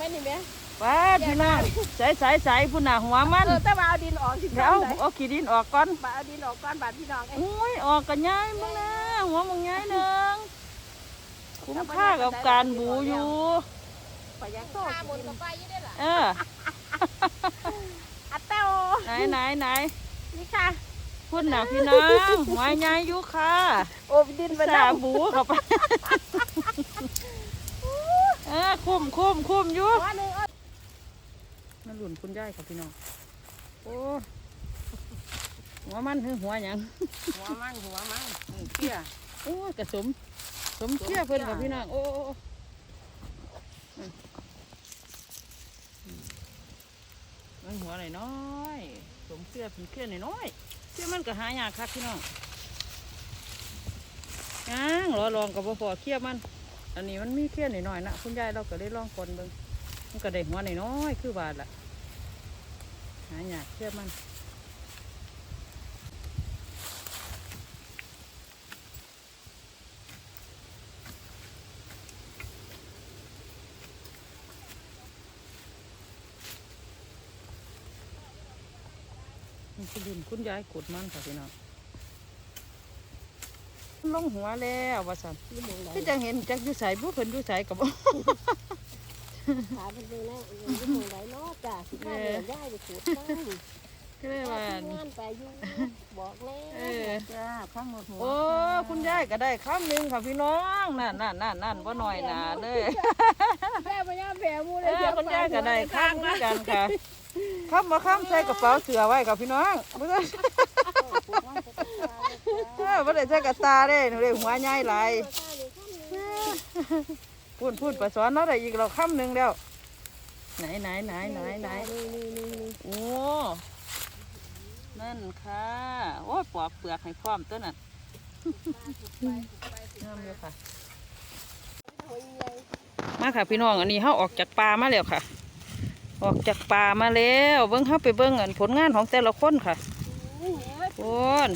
ไหมนี่แม่ป้าดพี่น้องใส่ใส่ใส่พุ่นน่ะหัวมันเออแต่ว่าเอาดินออกสิเดี๋ยวเอาขี้ดินออกก่อนบาเอาดินออกก่อนบาดพี่น้องเอ้ยอุ้ยออกกันย้ายมึงนะหัวมึงย้ายหนึ่งคุ้มค่ากับการบูอยู่ไปยังโซ่ข้าบนกับไปอยี่ได้ล่ะเอออัตเต้าไหนไหนไหนนี่ค่ะพุ่นน่ะพี่น้องหัวย้ายอยู่ค่ะโอ้ดินไปสาดำบูเข้าไป เออคุ้มคุ้มคุ้มอยู่หัวหนึ่งเอานั่นหลุนคุณยายครับพี่น้องโอ้หัวมันคือหัวหยังหัวมันหัวมันนี่เขี้ยโอ้ยกระสมสมเชี่ยเพิ่นกับพี่น้องโอ้โอ้โอ้อืมอืมมันหัวหน่อยน้อยๆสมเชี่ยเพิ่นเชี่ยหน่อยน้อยๆเชี่ยมันก็หายากคักพี่น้องย่างรอลองกับพ่อเคี่ยมัน อันนี้มันมีเคี่ยหน่อยๆนะคุณยายเราก็ได้ลองคนเบิ่งมันก็ได้หัวหน่อยน้อยๆคือบาดละหายากเคี่ยมันมันคือดินคุณยายกดมันค่ะพี่น้อง ลงหัวแล้วว่าสันอยู่หมุงไหนที่จังเห็นจักอยู่ใสบุเพิ่นอยู่ใสกับบ่ขาเป็นดูนะอยู่หมุงไหนเนาะจ้ะสิข้าเนี่ยย่ายไปขูดตั้งก็เลยว่าทำงานไปอยู่บอกแล้เอวอจ้าข้างหมดหัวโอ้คุณยายก็ได้คำหนึ่งค่ะพี่น้องนั่นนั่นนั่นนั่นบ่น้อยหนาเลยแม่พญาแผ่มูเลเอยอคุณยายก็ได้คำด้วยกันค่ะคำมาคำใส่กระเป๋าเสือไว้กับพี่น้องบ่ได้ เออบ่ได้ใส่กระตาเด้หนูเลยหัวใหญ่หลายพูดพูดไปสอนเราได้อีกเราคำหนึ่งแล้ว ไหนไหนไหนไหนไหนโอ้นั่นค่ะ โอ้ยปอกเปลือกให้พร้อมตัวนั้นงามเลยค่ะ มาค่ะพี่น้องอันนี้เขาออกจากป่ามาแล้วค่ะ ออกจากป่ามาแล้ว เบิ้งเขาไปเบิ้งอันผลงานของแต่ละคนค่ะคน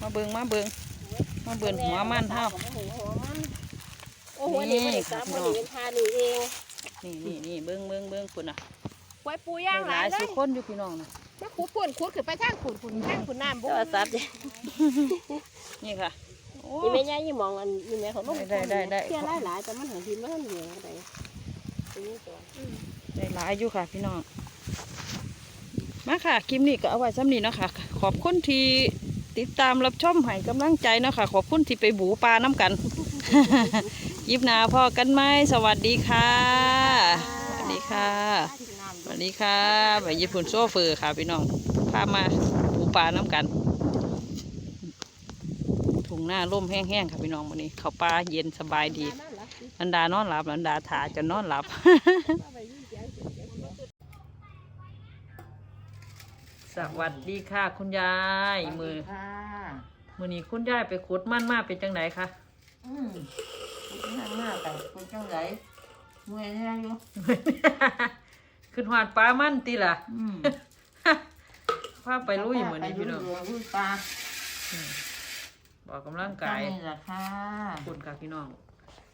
มาเบิ้งมาเบิ้งมาเบิ้งหัวมันเฮาโอ้โหนี่มันสามคนนี่เป็นพานี่เองนี่นี่นี่เบิ้งเบิ้งเบิ้งคุณน่ะไว้ปูย่างหหลาลายยเลสุยคนอยู่พี่น้องนะมาขุดปุ่นขุดขึ้นไปทางขุดขุดทางขุดน้ำบุ้งสัตว์นี่ค่ะโอ้นี่แม่ย่ายี่มองอันนี่แม่เขาลงได้ได้ได้เที่ยหลายหลายแต่มันหันดินมันเหนียวอะไรนี่ตัวได้หลายอยู่ค่ะพี่น้องมาค่ะคลิปนี้ก็เอาไว้ซ้ำนี้เนาะคะขอบคุณที่ ติดตามรับชมให้กำลังใจเนาะค่ะ ขอบคุณที่ไปบูปลาน้ำกันยิบนาพ่อกันไหมสวัสดีค่ะ สวัสดีค่ะ สวัสดีค่ะไปญี่ปุ่นโซเฟอร์ค่ะพี่น้องพามาบูปลาน้ำกันถุงหน้าร่มแห้งๆค่ะพี่น้องวันนี้เขาปลาเย็นสบายดีอันดานอนหลับอันดาถาจะนอนหลับ สวัสดีค่ะ คุณยายมือค่ะมือนี้คุณยายไปขุดมันมาเป็นจังไหนคะอืมคุณนั่งหน้าแต่คุณจังไรเมื่อยเนี่ยอยู่ขึ้นหอดปลามันตีล่ะอืมพาไปลุยมือนี้พี่น้องไปลุยปลาบอกกำลังกายนี่แหละค่ะคุณค่ะพี่น้อง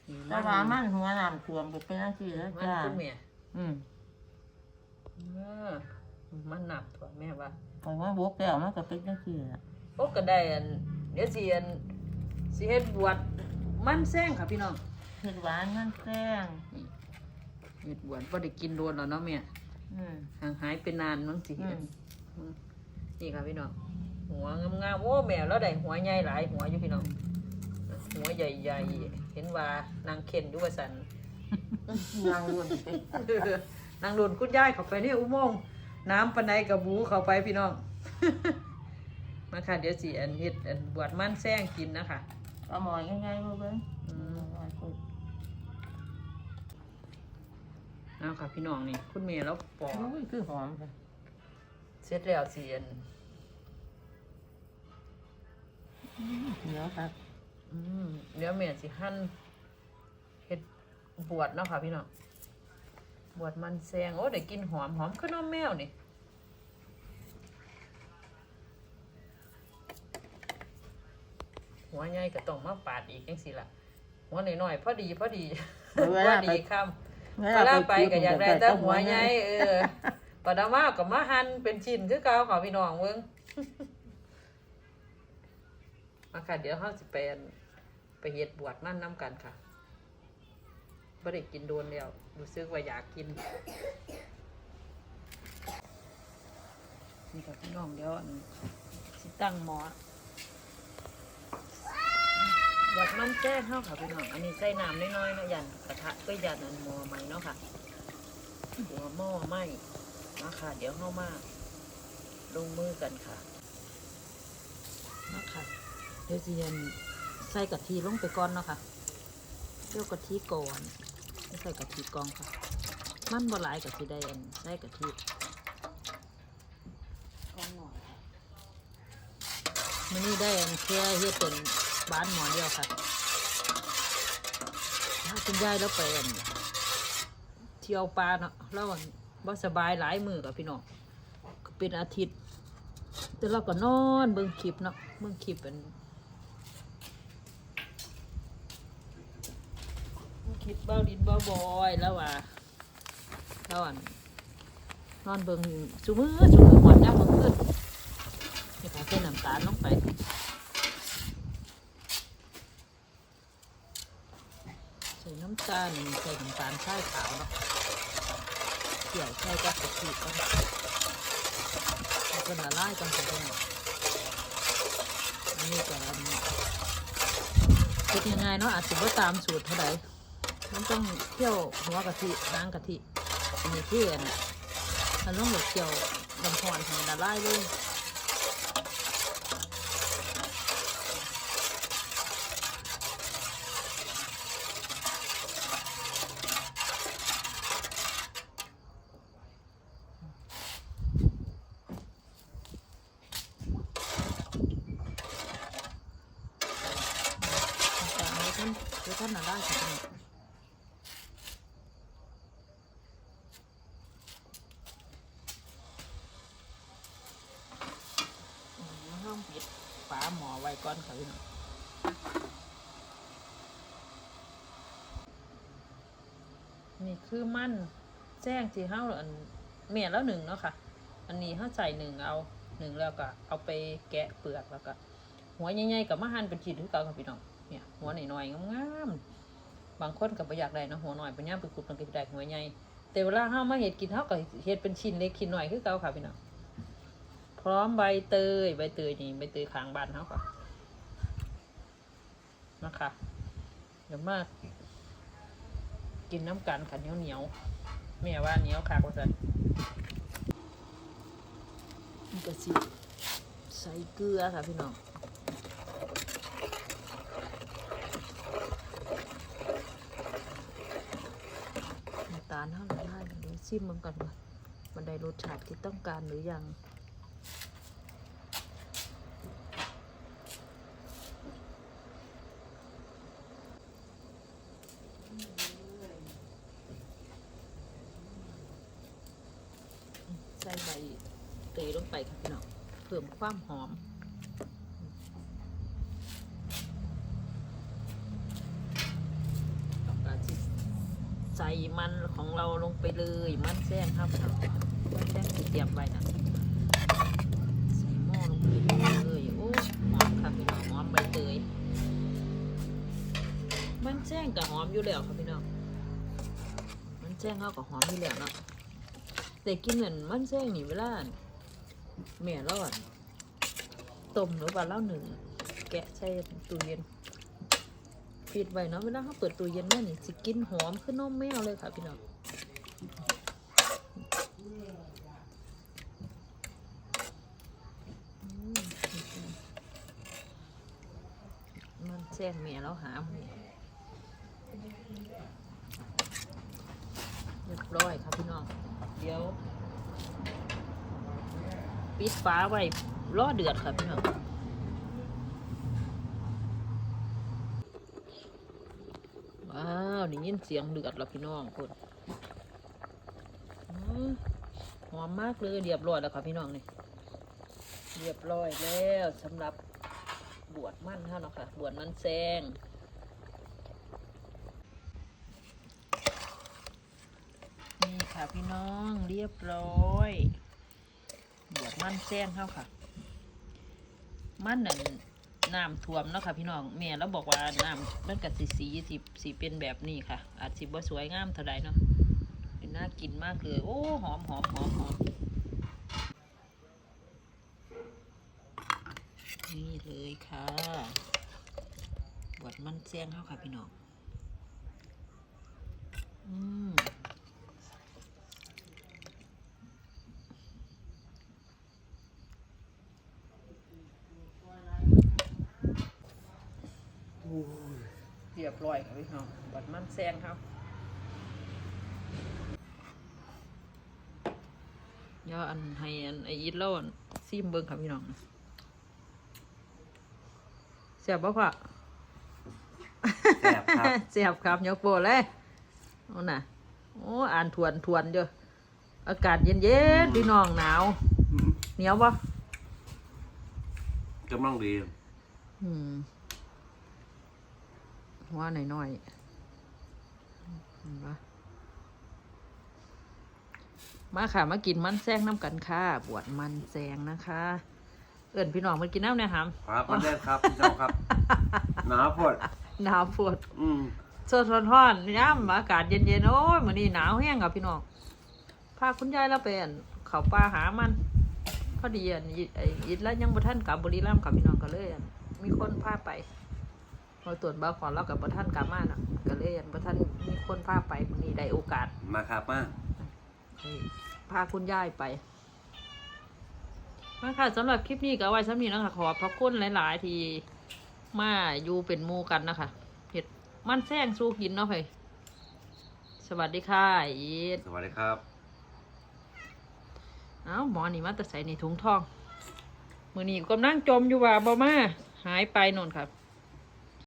นี่แต่ว่ามันหัวน้ำท่วมไปเป็นอาทิตย์แล้วมันจ้าคุณเมียอืมเออ มันหนักตัวแม่ว่าแต่ว่าบกแล้วมันก็เป็นอาทิตย์ละโอ้ก็ได้อันเดี๋ยวสิอันสิเฮ็ดบวชมันแซงค่ะพี่น้องเผ็ดหวานมันแป้งเฮ็ดบวชบ่ได้กินโดนแล้วเนาะแม่อืมห่างหายไปนานมั้งสิอืมอืมนี่ค่ะพี่น้องหัวงามๆโอ้แม่แล้วได้หัวใหญ่หลายหัวอยู่พี่น้องหัวใหญ่ๆเห็นว่านางเข็นอยู่ว่าสันนางรวนไปนางโดนคุณยายเข้าไปในอุโมงค์ น้ำปันไดกับบูเข้าไปพี่น้อง มาค่ะ เดี๋ยวสิอันเฮ็ดอันบวชมันแซงกินนะคะเอาหมอยง่ายๆมาเบิ้งอืมเอาค่ะพี่น้องนี่ คุณเมย์แล้วปอกโอ้ยคือหอมค่ะเสร็จแล้วสิอันเหนียวค่ะอืมเดี๋ยวแม่สิหั่นเฮ็ดบวชเนาะค่ะพี่น้อง บวชมันแซงโอ้ได้กลินหอมหอมคือน้ำแมวนี่หัวใหญ่ก็ต้องมาปาดอีกจังสิล่ะหัวน้อยๆพอดีพอดีพอดีคเวลาไปก็อยากได้แต่หัวใหญ่เออปดามากับมาหั่นเป็นชิ้นคือเก่าค่ะพี่น้องเบิ่งมาค่ะเดี๋ยวเฮาสิไปอันไปเฮ็ดบวชนั่นน้ำกันค่ะ บ่ได้กินโดนแล้วรู้สึกว่าอยากกินนี่ค่ะพี่น้องเดี๋ยวอันสิตั้งหม้ออยากมันแจ้งเฮาค่ะพี่น้องอันนี้ใส่น้ำน้อยๆเนาะยันกระทะก็ยันอันหม้อใหม่เนาะค่ะหัวหม้อไหม้มาค่ะ เดี๋ยวเฮามาลงมือกันค่ะมาค่ะเดี๋ยวสิยันใส่กะทิลงไปก่อนเนาะค่ะ เดี๋ยวกะทิก่อนไม่ใส่กะทิกองค่ะ มันบ่หลายกะทิได้อันใส่กะทิกองหน่อยมันนี่ได้อันแค่เฮ็ดเป็นบ้านหมอเดียวค่ะถ้าคุณยายแล้วไปอันเที่ยวปลาเนาะแล้วอันบ่สบายหลายมือกับพี่น้องเป็นอาทิตย์แต่เราก็นอนเบิ่งคลิปเนาะเบิ่งคลิปเป็นเบิ่ง คลิปเบ้าดินเบ้าบอยแล้วว่าแล้วอันนอนเบิ่งซุมือซุมือหมดยามมื้อคืนนี่ค่ะใส่น้ำตาลลงไปใส่น้ำตาลใส่น้ำตาลทรายขาวเนาะเกี่ยวใส่กับกะทิกันก็ละลายกันไปได้อันนี้ก็อันนี้คิดยังไงเนาะอาจจะว่าตามสูตรเท่าไหร่ มันต้องเคี่ยวหัวกะทินางกะทิอันนี้คืออันมันต้องแบบเคี่ยวลำพอนให้ละลายเลยต่างๆเลยท่านเลยท่านละลายกันไปห้องปิดฝาหมอไว้ก่อนค่ะพี่น้อง นี่คือมั่นแจ้งที่เฮาอันเมียแล้วหนึ่งเนาะค่ะ อันนี้เฮาใส่หนึ่งเอาหนึ่งแล้วก็เอาไปแกะเปลือกแล้วก็ หัวใหญ่ๆกับมาหั่นเป็นชิ้นคือเก่าค่ะพี่น้องเนี่ย หัวหน่อยๆงามๆบางคนก็บ่อยากได้เนาะหัวหน่อยเป็นย่ามไปขุดมันก็ได้หัวใหญ่แต่เวลาเฮามาเฮ็ดกินเฮาก็เฮ็ดเป็นชิ้นเล็กชิ้นน้อยคือเก่าค่ะพี่น้องพร้อมใบเตยใบเตยนี่ใบเตยข้างบ้านเฮาค่ะนะคะเดี๋ยวมา กินน้ำกันค่ะเหนียวเหนียวแม่ว่าเหนียวคักว่าซั่นมันก็สิใส่เกลือค่ะพี่น้องน้ำตาลเท่าไหร่ได้เดี๋ยวชิมมันกันว่ามันได้รสชาติที่ต้องการหรือยัง ใส่ใบเตย ลงไปค่ะพี่น้องเพิ่มความหอมใส่มันของเราลงไปเลยมันแซงครับมันแซงที่เตรียมไว้นะใส่หม้อลงไปเลยโอ้หอมค่ะพี่น้องหอมใบเตยมันแซงกับหอมอยู่แล้วครับพี่น้องมันแซงเขากับหอมอยู่แล้วเนาะแต่กินเหมือนมันแซงนี่เวลา แม่เราอะต้มหรือว่าเล่าหนึ่งแกะใส่ตู้เย็นปิดไว้เนาะเวลาเขาเปิดตู้เย็นแม่นี่สิกินหอมขึ้นนมแมวเลยค่ะพี่น้องมันแจ้งเมียแล้วหาหมูเรียบร้อยครับพี่น้องเดี๋ยว ปิดฟ้าไว้รอเดือดค่ะพี่น้องว้าวได้ยินเสียงเดือดแล้วพี่น้องคนหอมมากเลยเรียบร้อยแล้วค่ะพี่น้องนี่เรียบร้อยแล้วสำหรับบวชมั่นเท่านาะค่ะบวชมันแซงนี่ค่ะพี่น้องเรียบร้อย บวชมั่นแซงเข้าค่ะ มั่นนั่นน้ำท่วมเนาะค่ะพี่น้องแม่เราบอกว่าน้ำมันกับสีสีสีสีเป็นแบบนี้ค่ะ อาจสิบ่สวยงามเท่าใดเนาะเป็นน่ากินมากเลยโอ้หอมหอมหอมหอมนี่เลยค่ะ บวชมั่นแซงเข้าค่ะพี่น้อง อืม เรีย บร้อยครับพี่น้องบัดมันแซงครับย่ออันให้อันไออีทเล่าอันซีมเบิ้งครับพี่น้องเสียบบ่พ่อแซ่บครับ เสียบครับยกโปรเลยเอาน่ะโอ้อ่านทวนทวนเด้ออากาศเย็นเย็นๆพี่น้องหนาวเหนียวปะกำลังดี อืมว่า หน่อยหน่อยๆเห็นปะมาค่ะ มากินมันแซงน้ำกันค่ะ บวชมันแซงนะคะ เอิ่นพี่น้องมากินน้ำเนี่ยหามครับมันแรกครับพี่น้องครับ หนาวปวดหนาวปวด อืมสดร้อนๆย่ำอากาศเย็นๆโอ้ยมื้อนี้หนาวแห้งครับพี่น้องพาคุณยายเราไปอั่นเขาป่าหามันพอดีอันอิไอ้อิดแล้วยังบ่ทันกลับบุรีรัมย์กับพี่น้องก็เลยอั่นมีคนพาไป พอตรวจบ่าขอเรากับบ่ทันกลับมาน่ะก็เลยอั่นบ่ทันมีคนพาไปมื้อนี้ได้โอกาสมาครับมาพาคุณยายไปมาค่ะสำหรับคลิปนี้ก็เอาไว้สำนี้นะคะขอบพระคุณหลาย ๆ ที่มาอยู่เป็นหมู่กันนะคะเห็ดมันแซงสู้กินเนาะเฮ้ยสวัสดีค่ะอีดสวัสดีครับ เอ้าหมอนี่มาแต่ใส่ในถุงทอง มือนี้กำลังจมอยู่ว่าบ่มาหายไปนนครับ